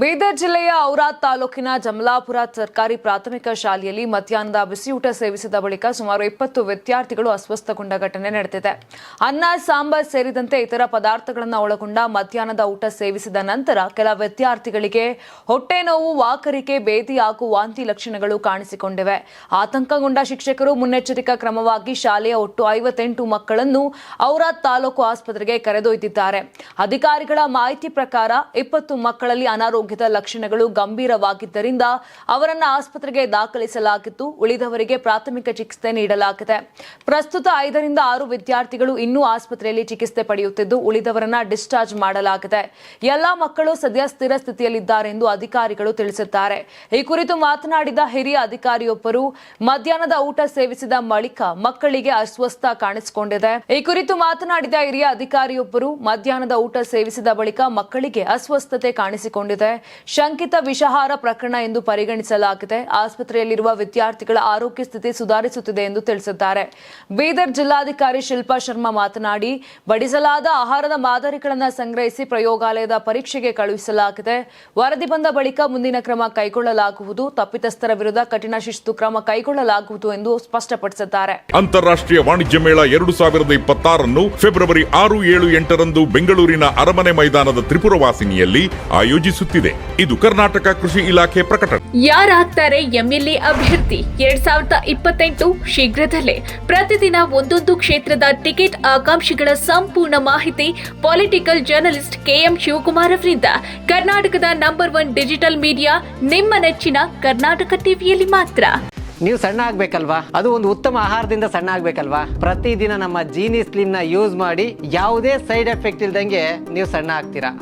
ಬೀದರ್ ಜಿಲ್ಲೆಯ ಔರಾದ್ ತಾಲೂಕಿನ ಜಮಲಾಪುರ ಸರ್ಕಾರಿ ಪ್ರಾಥಮಿಕ ಶಾಲೆಯಲ್ಲಿ ಮಧ್ಯಾಹ್ನದ ಬಿಸಿಯೂಟ ಸೇವಿಸಿದ ಬಳಿಕ ಸುಮಾರು ಇಪ್ಪತ್ತು ವಿದ್ಯಾರ್ಥಿಗಳು ಅಸ್ವಸ್ಥಗೊಂಡ ಘಟನೆ ನಡೆದಿದೆ. ಅನ್ನ, ಸಾಂಬಾರ್ ಸೇರಿದಂತೆ ಇತರ ಪದಾರ್ಥಗಳನ್ನು ಒಳಗೊಂಡ ಮಧ್ಯಾಹ್ನದ ಊಟ ಸೇವಿಸಿದ ನಂತರ ಕೆಲ ವಿದ್ಯಾರ್ಥಿಗಳಿಗೆ ಹೊಟ್ಟೆ ನೋವು, ವಾಕರಿಕೆ, ಬೇದಿ ಹಾಗೂ ವಾಂತಿ ಲಕ್ಷಣಗಳು ಕಾಣಿಸಿಕೊಂಡಿವೆ. ಆತಂಕಗೊಂಡ ಶಿಕ್ಷಕರು ಮುನ್ನೆಚ್ಚರಿಕಾ ಕ್ರಮವಾಗಿ ಶಾಲೆಯ ಒಟ್ಟು ಐವತ್ತೆಂಟು ಮಕ್ಕಳನ್ನು ಔರಾದ್ ತಾಲೂಕು ಆಸ್ಪತ್ರೆಗೆ ಕರೆದೊಯ್ದಿದ್ದಾರೆ. ಅಧಿಕಾರಿಗಳ ಮಾಹಿತಿ ಪ್ರಕಾರ ಇಪ್ಪತ್ತು ಮಕ್ಕಳಲ್ಲಿ ಅನಾರೋಗ್ಯದ ಲಕ್ಷಣಗಳು ಗಂಭೀರವಾಗಿದ್ದರಿಂದ ಅವರನ್ನು ಆಸ್ಪತ್ರೆಗೆ ದಾಖಲಿಸಲಾಗಿತ್ತು. ಉಳಿದವರಿಗೆ ಪ್ರಾಥಮಿಕ ಚಿಕಿತ್ಸೆ ನೀಡಲಾಗಿದೆ. ಪ್ರಸ್ತುತ ಐದರಿಂದ ಆರು ವಿದ್ಯಾರ್ಥಿಗಳು ಇನ್ನೂ ಆಸ್ಪತ್ರೆಯಲ್ಲಿ ಚಿಕಿತ್ಸೆ ಪಡೆಯುತ್ತಿದ್ದು, ಉಳಿದವರನ್ನ ಡಿಸ್ಚಾರ್ಜ್ ಮಾಡಲಾಗಿದೆ. ಎಲ್ಲಾ ಮಕ್ಕಳು ಸದ್ಯ ಸ್ಥಿರ ಸ್ಥಿತಿಯಲ್ಲಿದ್ದಾರೆ ಎಂದು ಅಧಿಕಾರಿಗಳು ತಿಳಿಸಿದ್ದಾರೆ. ಈ ಕುರಿತು ಮಾತನಾಡಿದ ಹಿರಿಯ ಅಧಿಕಾರಿಯೊಬ್ಬರು, ಮಧ್ಯಾಹ್ನದ ಊಟ ಸೇವಿಸಿದ ಬಳಿಕ ಮಕ್ಕಳಿಗೆ ಅಸ್ವಸ್ಥ ಕಾಣಿಸಿಕೊಂಡಿದೆ. ಈ ಕುರಿತು ಮಾತನಾಡಿದ ಹಿರಿಯ ಅಧಿಕಾರಿಯೊಬ್ಬರು, ಮಧ್ಯಾಹ್ನದ ಊಟ ಸೇವಿಸಿದ ಬಳಿಕ ಮಕ್ಕಳಿಗೆ ಅಸ್ವಸ್ಥತೆ ಕಾಣಿಸಿಕೊಂಡಿದೆ. ಶಂಕಿತ ವಿಷಹಾರ ಪ್ರಕರಣ ಎಂದು ಪರಿಗಣಿಸಲಾಗಿದೆ. ಆಸ್ಪತ್ರೆಯಲ್ಲಿರುವ ವಿದ್ಯಾರ್ಥಿಗಳ ಆರೋಗ್ಯ ಸ್ಥಿತಿ ಸುಧಾರಿಸುತ್ತಿದೆ ಎಂದು ತಿಳಿಸಿದ್ದಾರೆ. ಬೀದರ್ ಜಿಲ್ಲಾಧಿಕಾರಿ ಶಿಲ್ಪಾ ಶರ್ಮಾ ಮಾತನಾಡಿ, ಬಡಿಸಲಾದ ಆಹಾರದ ಮಾದರಿಗಳನ್ನು ಸಂಗ್ರಹಿಸಿ ಪ್ರಯೋಗಾಲಯದ ಪರೀಕ್ಷೆಗೆ ಕಳುಹಿಸಲಾಗಿದೆ. ವರದಿ ಬಂದ ಬಳಿಕ ಮುಂದಿನ ಕ್ರಮ ಕೈಗೊಳ್ಳಲಾಗುವುದು. ತಪ್ಪಿತಸ್ಥರ ವಿರುದ್ಧ ಕಠಿಣ ಶಿಸ್ತು ಕ್ರಮ ಕೈಗೊಳ್ಳಲಾಗುವುದು ಎಂದು ಸ್ಪಷ್ಟಪಡಿಸಿದ್ದಾರೆ. ಅಂತಾರಾಷ್ಟ್ರೀಯ ವಾಣಿಜ್ಯ ಮೇಳ ಎರಡು ಸಾವಿರದ ಇಪ್ಪತ್ತಾರನ್ನು ಫೆಬ್ರವರಿ ಆರು ಏಳು ಎಂಟರಂದು ಬೆಂಗಳೂರಿನ ಅರಮನೆ ಮೈದಾನದ ತ್ರಿಪುರವಾಸಿನಿಯಲ್ಲಿ ಆಯೋಜಿಸುತ್ತಿದೆ. ಇದು ಕರ್ನಾಟಕ ಕೃಷಿ ಇಲಾಖೆ ಪ್ರಕಟಣೆ. ಯಾರಾಗ್ತಾರೆ ಎಂಎಲ್ಎ ಅಭ್ಯರ್ಥಿ? ಎರಡ್ ಸಾವಿರದ ಇಪ್ಪತ್ತೆಂಟು ಶೀಘ್ರದಲ್ಲೇ. ಪ್ರತಿದಿನ ಒಂದೊಂದು ಕ್ಷೇತ್ರದ ಟಿಕೆಟ್ ಆಕಾಂಕ್ಷಿಗಳ ಸಂಪೂರ್ಣ ಮಾಹಿತಿ ಪೊಲಿಟಿಕಲ್ ಜರ್ನಲಿಸ್ಟ್ ಕೆಎಂ ಶಿವಕುಮಾರ್ ಅವರಿಂದ. ಕರ್ನಾಟಕದ ನಂಬರ್ ಒನ್ ಡಿಜಿಟಲ್ ಮೀಡಿಯಾ ನಿಮ್ಮ ನೆಚ್ಚಿನ ಕರ್ನಾಟಕ ಟಿವಿಯಲ್ಲಿ ಮಾತ್ರ. ನೀವು ಸಣ್ಣ ಆಗ್ಬೇಕಲ್ವಾ? ಅದು ಒಂದು ಉತ್ತಮ ಆಹಾರದಿಂದ ಸಣ್ಣ ಆಗ್ಬೇಕಲ್ವಾ? ಪ್ರತಿದಿನ ನಮ್ಮ ಜೀನಿ ಸ್ಲಿಮ್ನ ಯೂಸ್ ಮಾಡಿ ಯಾವುದೇ ಸೈಡ್ ಎಫೆಕ್ಟ್ ಇಲ್ದಂಗೆ ನೀವು ಸಣ್ಣ ಆಗ್ತೀರಾ?